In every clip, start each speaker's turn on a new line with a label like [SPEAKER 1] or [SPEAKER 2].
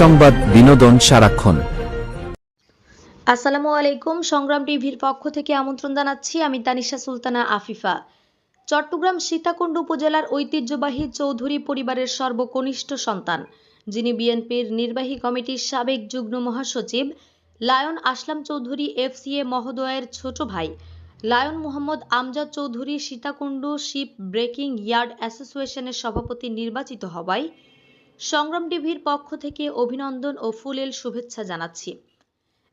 [SPEAKER 1] সংবাদ বিনোদন সারাক্ষণ।
[SPEAKER 2] আসসালামু আলাইকুম, সংগ্রাম টিভির পক্ষ থেকে আমন্ত্রণ জানাচ্ছি আমি তানিশা সুলতানা আফিফা। চট্টগ্রাম সীতাকুণ্ড উপজেলার ঐতিহ্যবাহী চৌধুরী পরিবারের সর্বকনিষ্ঠ সন্তান, যিনি বিএনপির নির্বাহী কমিটির সাবেক যুগ্ম মহাসচিব, লায়ন আসলাম চৌধুরী এফসিএ মহোদয়ের ছোট ভাই, Lion Mohammad Amjad Chowdhury Sitakunda ship breaking yard অ্যাসোসিয়েশনের সভাপতি নির্বাচিত হওয়ায় সংগ্রাম টিভির পক্ষ থেকে অভিনন্দন ও ফুলেল শুভেচ্ছা জানাচ্ছি।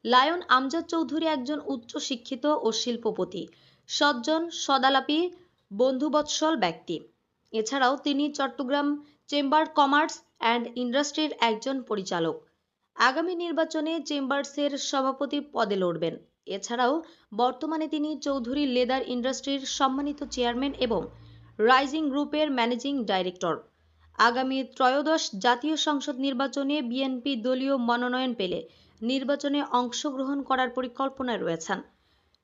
[SPEAKER 2] লায়ন আমজাদ চৌধুরী একজন উচ্চ শিক্ষিত ও শিল্পপতি। সজ্জন সদালাপী, বন্ধুবৎসল ব্যক্তি। এছাড়াও তিনি চট্টগ্রাম চেম্বার কমার্স অ্যান্ড ইন্ডাস্ট্রির একজন পরিচালক। আগামী নির্বাচনে চেম্বার্সের সভাপতি পদে লড়বেন। এছাড়াও বর্তমানে তিনি চৌধুরী লেদার ইন্ডাস্ট্রির সম্মানিত চেয়ারম্যান এবং রাইজিং গ্রুপের ম্যানেজিং ডাইরেক্টর। আগামী ত্রয়োদশ জাতীয় সংসদ নির্বাচনে বিএনপি দলীয় মনোনয়ন পেলে নির্বাচনে অংশগ্রহণ করার পরিকল্পনায় রয়েছেন।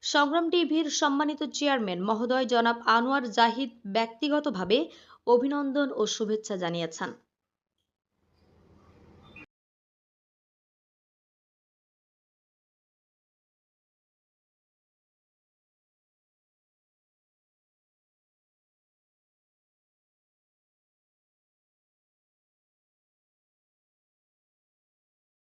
[SPEAKER 2] সংগ্রাম টিভির সম্মানিত চেয়ারম্যান মহোদয় জনাব আনোয়ার জাহিদ ব্যক্তিগতভাবে অভিনন্দন ও শুভেচ্ছা জানিয়েছেন।